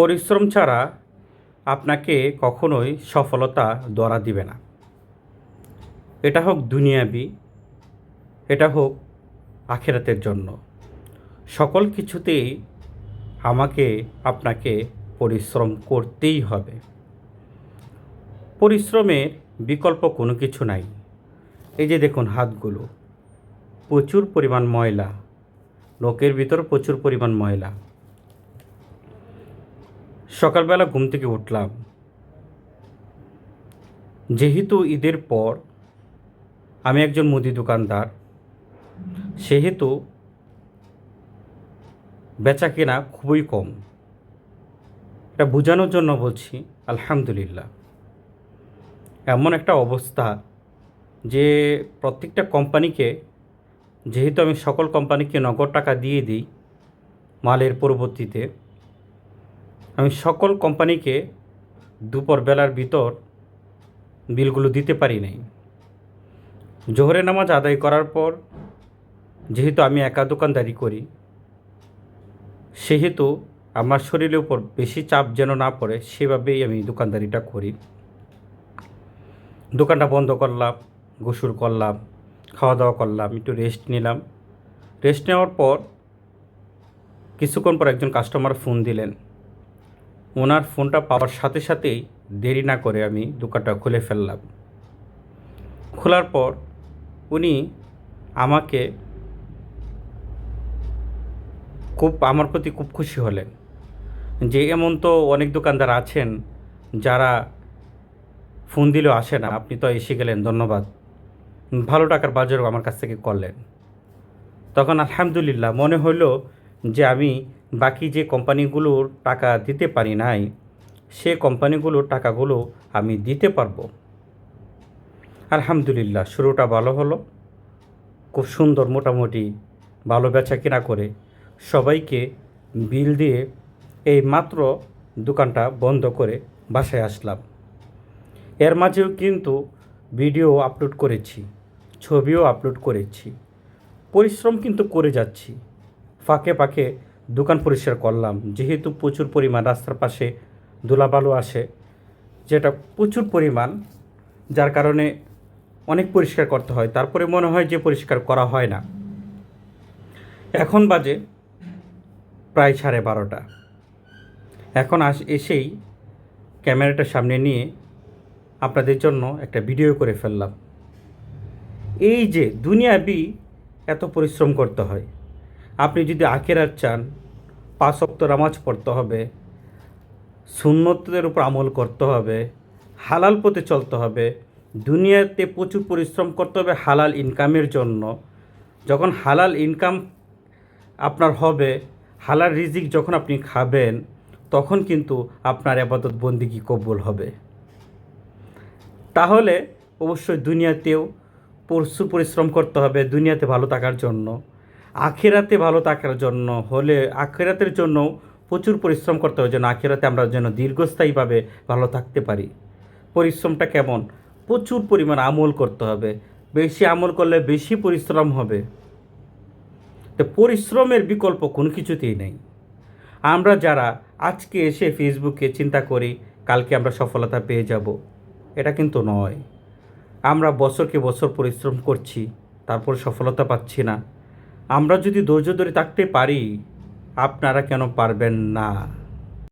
পরিশ্রম ছাড়া আপনাকে কখনোই সফলতা ধরা দিবে না। এটা হোক দুনিয়াবি, এটা হোক আখেরাতের জন্য। সকল কিছুতেই আমাকে, আপনাকে পরিশ্রম করতেই হবে। পরিশ্রমের বিকল্প কোনো কিছু নাই। এই যে দেখুন হাতগুলো, প্রচুর পরিমাণ ময়লা, লোকের ভিতর প্রচুর পরিমাণ ময়লা। সকালবেলা ঘুম থেকে উঠলাম। যেহেতু ঈদের পর আমি একজন মুদি দোকানদার, সেহেতু বেচা কেনা খুবই কম। এটা বোঝানোর জন্য বলছি, আলহামদুলিল্লাহ। এমন একটা অবস্থা যে প্রত্যেকটা কোম্পানিকে, যেহেতু আমি সকল কোম্পানিকে নগদ টাকা দিয়ে দিই মালের পরবর্তীতে আমি সকল কোম্পানিকে দুপুর বেলার ভিতর বিলগুলো দিতে পারি নাই। জোহরের নামাজ আদায় করার পর যেহেতু আমি একা দোকানদারি করি, সেহেতু আমার শরীরের উপর বেশি চাপ যেন না পড়ে, সেভাবেই আমি দোকানদারিটা করি। দোকানটা বন্ধ করলাম, গোসল করলাম খাওয়া দাওয়া করলাম, একটু রেস্ট নিলাম। রেস্ট নেওয়ার পর কিছুক্ষণ পর একজন কাস্টমার ফোন দিলেন। ওনার ফোনটা পাওয়ার সাথে সাথেই দেরি না করে আমি দোকানটা খুলে ফেললাম। খোলার পর উনি আমাকে খুব, আমার প্রতি খুব খুশি হলেন যে এমন তো অনেক দোকানদার আছেন যারা ফোন দিলেও আসে না। আপনি তো এসে গেলেন, ধন্যবাদ। ভালো টাকার বাজারও আমার কাছ থেকে করলেন। তখন আলহামদুলিল্লাহ মনে হলো যে আমি বাকি যে কোম্পানিগুলোর টাকা দিতে পারি নাই, সে কোম্পানিগুলোর টাকাগুলো আমি দিতে পারব। আলহামদুলিল্লাহ, শুরুটা ভালো হলো। খুব সুন্দর মোটামুটি ভালো বেচা কেনা করে সবাইকে বিল দিয়ে এই মাত্র দোকানটা বন্ধ করে বাসায় আসলাম। এর মাঝেও কিন্তু ভিডিও আপলোড করেছি, ছবিও আপলোড করেছি। পরিশ্রম কিন্তু করে যাচ্ছি। ফাঁকে ফাঁকে দোকান পরিষ্কার করলাম। যেহেতু প্রচুর পরিমাণ রাস্তার পাশে ধুলাবালু আসে, যেটা প্রচুর পরিমাণ, যার কারণে অনেক পরিষ্কার করতে হয়। তারপরে মনে হয় যে পরিষ্কার করা হয় না। এখন বাজে প্রায় সাড়ে বারোটা। এখন আস এসেই ক্যামেরাটা সামনে নিয়ে আপনাদের জন্য একটা ভিডিও করে ফেললাম। এই যে দুনিয়াবি এত পরিশ্রম করতে হয়। আপনি যদি আখেরাত চান, পাঁচ অক্ত নামাজ পড়তে হবে, সুন্নতদের উপর আমল করতে হবে, হালাল পথে চলতে হবে, দুনিয়াতে প্রচুর পরিশ্রম করতে হবে হালাল ইনকামের জন্য, যখন হালাল ইনকাম আপনার হবে, হালাল রিজিক যখন আপনি খাবেন, তখন কিন্তু আপনার আপাতত বন্দিগি কবুল হবে। তাহলে অবশ্যই দুনিয়াতেও প্রচুর পরিশ্রম করতে হবে, দুনিয়াতে ভালো থাকার জন্য। আখেরাতে ভালো থাকার জন্য হলে আখেরাতের জন্য প্রচুর পরিশ্রম করতে হবে যেন আখেরাতে আমরা যেন দীর্ঘস্থায়ীভাবে ভালো থাকতে পারি। পরিশ্রমটা কেমন? প্রচুর পরিমাণ আমল করতে হবে। বেশি আমল করলে বেশি পরিশ্রম হবে। তো পরিশ্রমের বিকল্প কোনো কিছুতেই নেই। আমরা যারা আজকে এসে ফেসবুকে চিন্তা করি, কালকে আমরা সফলতা পেয়ে যাব, এটা কিন্তু নয়। আমরা বছরকে বছর পরিশ্রম করছি, তারপর সফলতা পাচ্ছি না। আমরা যদি ধৈর্য ধরে থাকতে পারি আপনারা কেন পারবেন না?